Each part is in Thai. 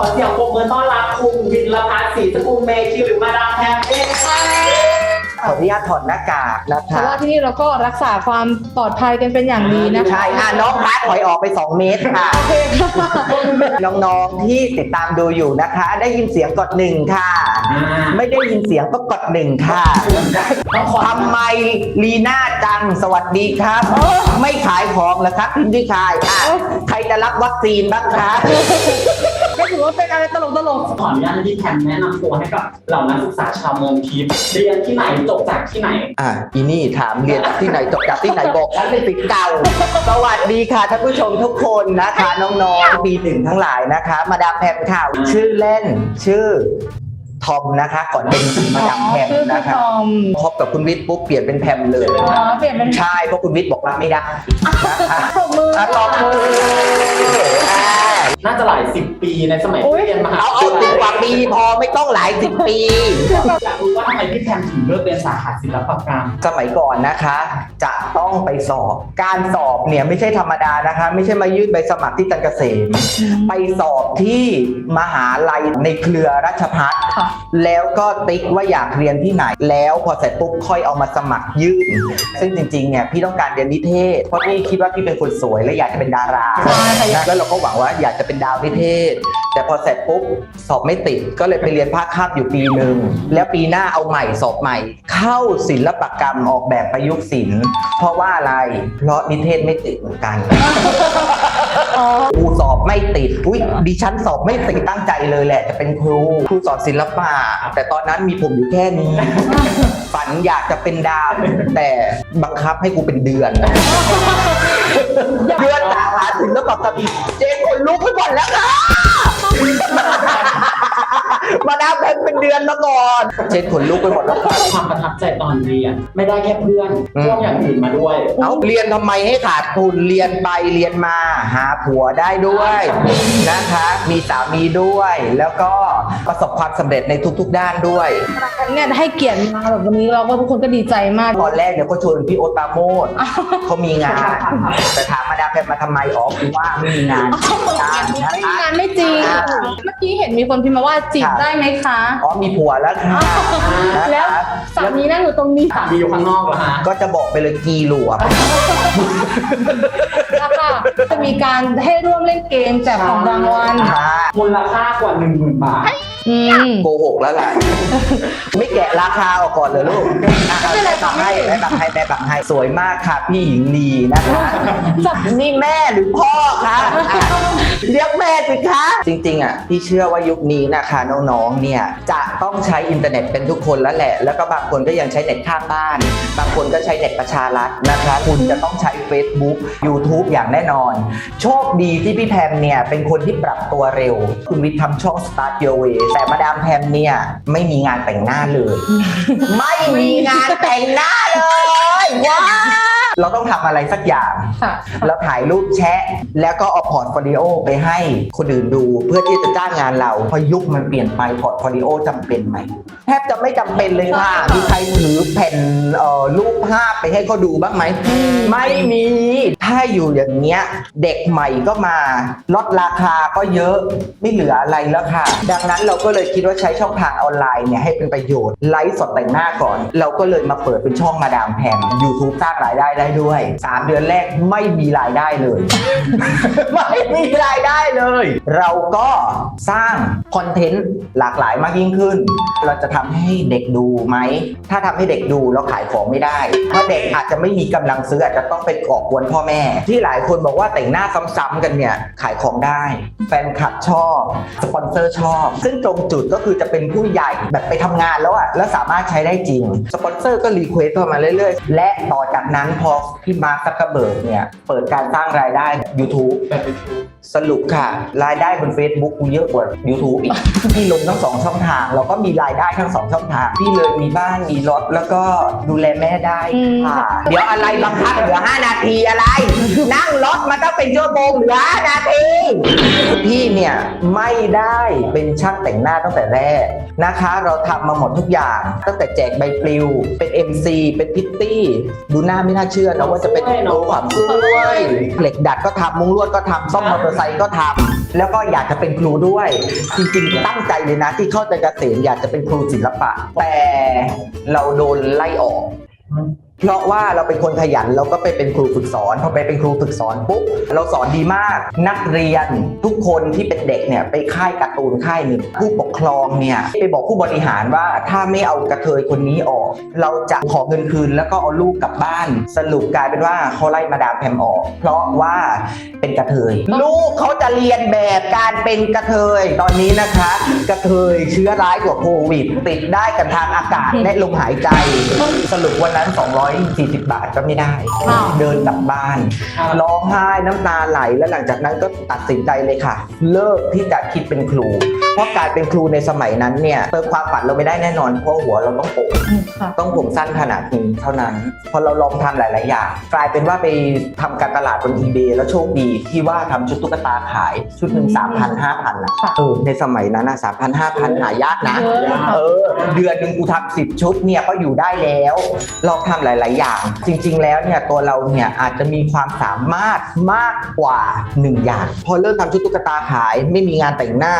อเสียงปรบมือต้อนรับคุณวินลพัฒน์ศรีสกุลเมคิวหรือมาดามแพมเองค่ะขออนุญาตถอดหน้ากากนะเพคะราะว่าที่นี่เราก็รักษาความปลอดภัยกันเป็นอย่างดีนะคะ ใช่อะน้องพัดถอยออกไป 2 เมตรค่ะ โอเคค่ะ น้องๆที่ติดตามดูอยู่นะคะ ได้ยินเสียงกดหนึ่งค่ะ ไม่ได้ยินเสียงก็กดหนึ่งค่ะต้องขอทำไมลีน่าจังสวัสดีครับ ไม่ขายของแล้วครับพิมพ์ที่ขายอะใครจะรับวัคซีนบ้างคะ ก็ถือว่าเป็นอะไรตลกตลกขออนุญาตให้พี่แพมแนะนำตัวให้กับเหล่านักศึกษาชาวเมืองทิพย์เรียนที่ไหนจบจากที่ไหน อะอีนี่ถามเรียนจากที่ไหนจบจากที่ไหนบอกฉันเป็นสิทธิ์เก่า สวัสดีค่ะท่านผู้ชมทุกคนนะคะ น้องๆปีหนึ่งทั้งหลายนะคะ มาดามแพมข่าวชื่อเล่นชื่อ ทอมนะคะ ก่อนเป็นมาดามแพมชื่อพี่นะคะทอม พบกับคุณวิทย์ปุ๊บเปลี่ยนเป็นแพมเลยอ๋อเปลี่ยนเป็นใช่เพราะคุณวิทย์บอกรับไม่ได้นะคะปรบมืออะตอบมืออ่าน่าจะหลายสิบปีในสมัยโอ๊ยที่เรียนมหาเอาวิเอาทยาสิบกลัว่ายปีพอไม่ต้องหลายสิบปี อยากรู้ว่าทำไมพี่แพมถึงเลือกเรียนสาขาศิลปกรรม สมัยก่อนนะคะ จะต้องไปสอบ การสอบเนี่ยไม่ใช่ธรรมดานะคะ ไม่ใช่มายื่นใบสมัครที่จันทร์เกษม ไปสอบที่มหาลัยในเครือราชพัฒค่ะแล้วก็ติ๊กว่าอยากเรียนที่ไหน แล้วพอเสร็จปุ๊บค่อยเอามาสมัครยื่น ซึ่งจริงๆเนี่ยพี่ต้องการเรียนนิเทศ เพราะพี่คิดว่าพี่เป็นคนสวยและอยากจะเป็นดาราใช่ค่ะนะแล้วเราก็หวังว่าอยากจะเป็นดาวนิเทศ แต่พอเสร็จปุ๊บสอบไม่ติดก็เลยไปเรียนภาคคาบอยู่ปีหนึ่งแล้วปีหน้าเอาใหม่สอบใหม่ เข้าศิลปกรรมออกแบบประยุกต์ศิลป์เพราะว่าอะไร เพราะนิเทศไม่ติดเหมือนกัน อ๋อครูสอบไม่ติด อุ้ยดิฉันสอบไม่ติดตั้งใจเลยแหละจะเป็นครู ครูสอนศิลปะแต่ตอนนั้นมีผมอยู่แค่นี้ ฝันอยากจะเป็นดาว แต่บังคับให้กูเป็นเดือน เดือนสาขาศิลปกรรมเจ๊คนลุกไปหมดแล้วค่ะมาดามแพมเป็นเดือนมาก่อน เจ๊ขนลุกไปหมดแล้วค่ะความประทับใจตอนเรียน ไม่ได้แค่เพื่อนอืมพวกอย่างอื่นมาด้วยเอาเรียนทำไมให้ขาดทุนเรียนไปเรียนมา หาผัวได้ด้วยนะคะ มีสามีด้วย แล้วก็ ประสบความสำเร็จในทุกๆ ด้านด้วย เนี่ยให้เกียรติมาแบบวันนี้เราก็ทุกคนก็ดีใจมากตอนแรกเนี่ยก็ชวนพี่โอตปราโมดเขามีงาน แต่ถามมาดามแพมมาทำไมอ๋อคือว่าไม่มีงานนะไม่มีคะงานไม่จริงอ่าเมื่อกี้เห็นมีคนพิมพ์มาว่าจีบครับได้ไหมคะ อ๋อมีผัวแล้วค่ะนะแล้วคะสามีนั่งอยู่ตรงนี้สามีอยู่ข้างนอกเหรอฮะก็จะบอกไปเลยกีหลวม แล้วก็จะมีการให้ร่วมเล่นเกมแจกของรางวัลค่ะมูลค่ากว่า 1 0,000 บาทอืม โกหกแล้วล่ะ ไม่แกะราคาออกก่อนเลยลูกอะไม่เป็นไรแม่บังให้แม่บังให้แม่บังให้สวยมากค่ะพี่หญิงลีนะคะ นี่แม่หรือพ่อคะอะเรียกแม่สิคะ จริงๆอะพี่เชื่อว่ายุคนี้นะคะน้องๆเนี่ยจะต้องใช้อินเทอร์เน็ตเป็นทุกคนแล้วแหละ แล้วก็บางคนก็ยังใช้เน็ตข้างบ้าน บางคนก็ใช้เน็ตประชารัฐนะคะ คุณจะต้องใช้ Facebook YouTube อย่างแน่นอน โชคดีที่พี่แพมเนี่ยเป็นคนที่ปรับตัวเร็ว คุณวิทย์ทำช่อง Start Your Way แต่มาดามแพมเนี่ยไม่มีงานแต่งหน้าเลย ไม่มีงานแต่งหน้าเลยว้า เราต้องทำอะไรสักอย่าง ค่ะ เราถ่ายรูปแชะ แล้วก็เอาพอร์ตโฟลิโอไปให้คนอื่นดู เพื่อที่จะจ้างงานเราเพราะยุคมันเปลี่ยนไปพอร์ตโฟลิโอจำเป็นไหมแทบจะไม่จำเป็นเลยค่ะ มีใครถือแผ่นเอ่อรูปภาพไปให้เขาดูบ้างไหม ไม่มี ถ้าอยู่อย่างเงี้ย เด็กใหม่ก็มา ลดราคาก็เยอะไม่เหลืออะไรแล้วค่ะ ดังนั้นเราก็เลยคิดว่าใช้ช่องทางออนไลน์เนี่ยให้เป็นประโยชน์ ไลฟ์สดแต่งหน้าก่อน เราก็เลยมาเปิดเป็นช่องมาดามแพม YouTube สร้างรายได้ได้ด้วย 3 เดือนแรกไม่มีรายได้เลย ไม่มีรายได้เลย เราก็สร้างคอนเทนต์หลากหลายมากยิ่งขึ้น เราจะทำให้เด็กดูไหม ถ้าทำให้เด็กดูเราขายของไม่ได้ เพราะเด็กอาจจะไม่มีกำลังซื้ออาจจะต้องไปก่อกวนพ่อแม่ ที่หลายคนบอกว่าแต่งหน้าซ้ำๆกันเนี่ยขายของได้ แฟนคลับชอบสปอนเซอร์ชอบ ซึ่งตรงจุดก็คือจะเป็นผู้ใหญ่แบบไปทำงานแล้วอะแล้วสามารถใช้ได้จริง สปอนเซอร์ก็รีเควสเข้ามาเรื่อยๆ และต่อจากนั้นพอพี่มาร์คซักเกอร์เบิร์กเนี่ย เปิดการสร้างรายได้ YouTube แบบเป็นชูสรุปค่ะ รายได้บน Facebook กูเยอะกว่า YouTube อีก พี่ลงทั้งสองช่องทางเราก็มีรายได้ทั้งสองช่องทาง พี่เลยมีบ้านมีรถแล้วก็ดูแลแม่ได้ค่ะ เดี๋ยวอะไรบังคับเหลือ 5 นาทีอะไรนั่งรถมาต้อง เป็นชั่วโมงเหลือนาทีพี่เนี่ยไม่ได้เป็นช่างแต่งหน้าตั้งแต่แรกนะคะ เราทำมาหมดทุกอย่าง ตั้งแต่แจกใบปลิว เป็น MC เป็นพิตตี้ ดูหน้าไม่น่าเชื่อนะว่าจะเป็นโอ้ความสวยเหล็กดัดก็ทำมุ้งลวดก็ทำซ่อมมอเตอร์ไซค์ก็ทำแล้วก็อยากจะเป็นครูด้วย จริงๆ ตั้งใจเลยนะที่เข้าใจเกษมอยากจะเป็นครูศิลปะ แต่เราโดนไล่ออก เพราะว่าเราเป็นคนขยันเราก็ไปเป็นครูฝึกสอนพอไปเป็นครูฝึกสอนปุ๊บเราสอนดีมาก นักเรียนทุกคนที่เป็นเด็กเนี่ยไปค่ายการ์ตูนค่ายหนึ่งผู้ปกครองเนี่ยไปบอกผู้บริหารว่าถ้าไม่เอากระเทยคนนี้ออก เราจะขอเงินคืนแล้วก็เอาลูกกลับบ้าน สรุปกลายเป็นว่าเขาไล่มาดามแพมออก เพราะว่าเป็นกระเทย ลูกเขาจะเรียนแบบการเป็นกระเทยตอนนี้นะคะ กระเทยเชื้อร้ายกว่าโควิด ติดได้กันทางอากาศและลมหายใจ สรุปวันนั้น 200 240 บาทก็ไม่ได้อ้าวเดินกลับบ้าน ครับ ร้องไห้น้ำตาไหลแล้วหลังจากนั้นก็ตัดสินใจเลยค่ะ เลิกที่จะคิดเป็นครู เพราะการเป็นครูในสมัยนั้นเนี่ยเติมความฝันเราไม่ได้แน่นอนเพราะหัวเราต้องโปกอืมค่ะ ต้องผมสั้นขนาดนี้เท่านั้น พอเราลองทำหลาย ๆ อย่าง กลายเป็นว่าไปทำการตลาดบน eBay แล้วโชคดีที่ว่าทำชุดตุ๊กตาขายชุดหนึ่งสามพันห้าพันนะค่ะ เออในสมัยนั้นนะสามพันห้าพันหายากนะ เยอะค่ะ เออ เดือนหนึ่งกูทำสิบชุดเนี่ยก็อยู่ได้แล้ว ลองทำหลาย ๆ อย่าง จริง ๆ แล้วเนี่ยตัวเราเนี่ยอาจจะมีความสามารถมากกว่าหนึ่งอย่าง พอเริ่มทำชุดตุ๊กตาขายไม่มีงานแต่งหน้า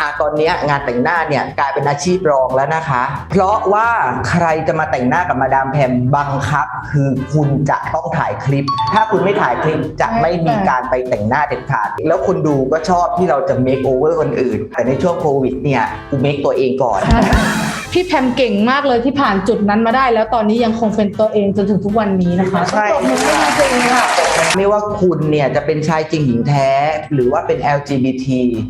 อะตอนเนี้ยงานแต่งหน้าเนี่ยกลายเป็นอาชีพรองแล้วนะคะ เพราะว่าใครจะมาแต่งหน้ากับมาดามแพมบังคับ คือคุณจะต้องถ่ายคลิป ถ้าคุณไม่ถ่ายคลิปจะไม่มีการไปแต่งหน้าเด็ดขาด แล้วคนดูก็ชอบที่เราจะเมคโอเวอร์คนอื่น แต่ในช่วงโควิดเนี่ยกูเมคตัวเองก่อน พี่แพมเก่งมากเลยที่ผ่านจุดนั้นมาได้ แล้วตอนนี้ยังคงเป็นตัวเองจนถึงทุกวันนี้นะคะใช่ต้องปรบมือให้จริงๆค่ะไม่ว่าคุณเนี่ยจะเป็นชายจริงหญิงแท้ หรือว่าเป็น LGBT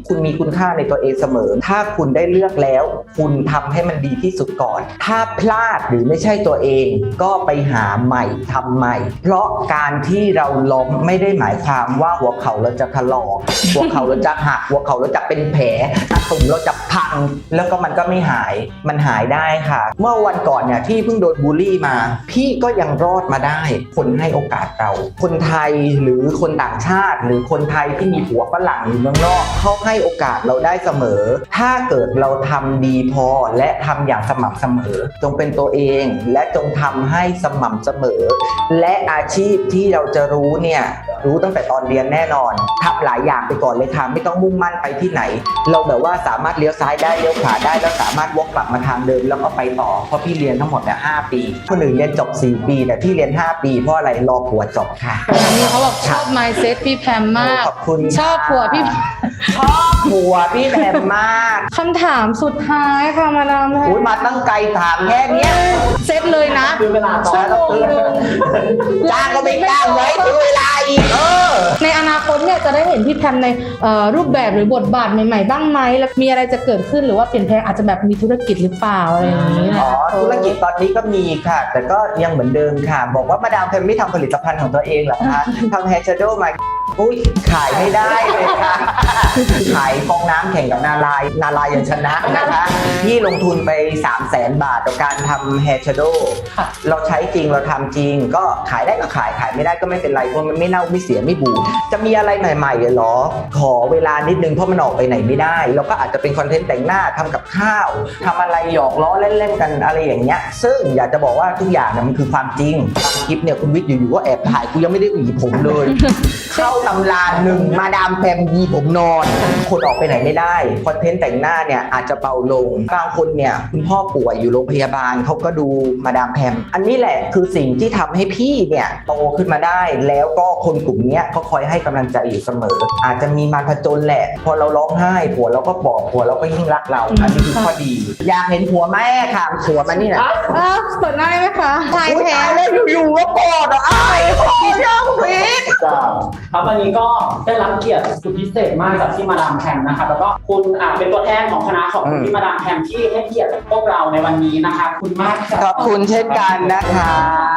คุณมีคุณค่าในตัวเองเสมอ ถ้าคุณได้เลือกแล้ว คุณทำให้มันดีที่สุดก่อน ถ้าพลาดหรือไม่ใช่ตัวเอง ก็ไปหาใหม่ทำใหม่ เพราะการที่เราล้มไม่ได้หมายความว่าหัวเข่าเราจะถลอกหัวเข่าเราจะหักหัวเข่าเราจะเป็นแผลตาตุ่มเราจะพัง แล้วก็มันก็ไม่หายมันหายได้ค่ะ เมื่อวันก่อนเนี่ยที่เพิ่งโดนบูลลี่มา พี่ก็ยังรอดมาได้ คนให้โอกาสเราคนไทยหรือคนต่างชาติ หรือคนไทยที่มีผัวฝรั่งอยู่เมืองนอกเขาให้โอกาสเราได้เสมอ ถ้าเกิดเราทำดีพอและทำอย่างสม่ำเสมอ จงเป็นตัวเองและจงทำให้สม่ำเสมอ และอาชีพที่เราจะรู้เนี่ยรู้ตั้งแต่ตอนเรียนแน่นอนทำหลายอย่างไปก่อนเลยค่ะไม่ต้องมุ่งมั่นไปที่ไหน เราแบบว่าสามารถเลี้ยวซ้ายได้เลี้ยวขวาได้แล้วสามารถวกกลับมาทางเดิมแล้วก็ไปต่อเพราะพี่เรียนทั้งหมดเนี่ยหปีคนอื่นเรียนจบ4ปี แต่พี่เรียน 5 ปีเพราะอะไรรอผัวจบค่ะนี่เขาบอกชอบ mindset พี่แพมมากขอบคุณชอบผัวพี่ชอบผัวพี่แพมมากคำถามสุดท้ายค่ะมาดามแพอุ้ยมมาตั้งไกลถามแค่เนี้ยเซตเลยนะคือเวลาต่อชั่วโมงหนึ่งจ้างก็ไม่จ้างไว้ถึงเวลา อีกเออ ในอนาคตเนี่ยจะได้เห็นพี่แพมในเอ่อรูปแบบหรือบทบาทใหม่ๆ บ้างไหมแล้วมีอะไรจะเกิดขึ้นหรือว่าเปลี่ยนแปลงอาจจะแบบมีธุรกิจหรือเปล่าอะไรอย่างนี้นะอ๋อธุรกิจตอนนี้ก็มีค่ะ แต่ก็ยังเหมือนเดิมค่ะ บอกว่ามาดามแพมไม่ทำผลิตภัณฑ์ของตัวเองเหรอคะทำแฮร์ชโดมา อุ้ยขายไม่ได้เลยค่ะ ขายฟองน้ำแข่งกับนาลายณ์นาลายณ์ยังชนะนะคะ พี่ลงทุนไป 3 0 0แสนบาทกับการทำแฮร์ชโดค่ะ เราใช้จริงเราทำจริง ก็ขายได้ก็ขายขายไม่ได้ก็ไม่เป็นไรเพราะมันไม่เน่าไม่เสียไม่บูดจะมีอะไรใหม่ๆเหรอ ขอเวลานิดนึงเพราะมันออกไปไหนไม่ได้ เราก็อาจจะเป็นคอนเทนต์แต่งหน้าทำกับข้าวทำอะไรหยอกล้อเล่นๆกันอะไรอย่างเงี้ย ซึ่งอยากจะบอกว่าทุกอย่างเนี่ยมันคือความจริงบางคลิปเนี่ยคุณวิทย์อยู่ๆก็แอบถ่ายกูยังไม่ได้หวีผมเลย เข้าตำราหนึ่งมาดามแพมยีผมนอน คนออกไปไหนไม่ได้คอนเทนต์แต่งหน้าเนี่ยอาจจะเบาลงบางคนเนี่ยคุณพ่อป่วยอยู่โรงพยาบาลเขาก็ดูมาดามแพมอันนี้แหละคือสิ่งที่ทำให้พี่เนี่ยโตขึ้นมาได้ แล้วก็คนกลุ่มเนี้ยเขาคอยให้กำลังใจอยู่เสมอ อาจจะมีมารผจญแหละ พอเราร้องไห้ผัวเราก็บอกผัวเราก็ยิ่งรักเราอันนี้คือข้อดี อยากเห็นผัวแม่ค่ะผัวมันนี่นะอ้าวเปิดหน้าได้ไหมคะชายอุ๊ยแท้ตายแล้วอยู่ๆก็กอดอะอ้ายขอช่างพิษจ้ะครับวันนี้ก็ได้รับเกียรติสุดพิเศษมากจากที่มาดามแพมนะครับแล้วก็คุณอ่าเป็นตัวแทนของคณะของคุณที่มาดามแพมที่ให้เกียรติพวกเราในวันนี้นะครับขอบคุณมากครับขอบคุณเช่นกันนะคะ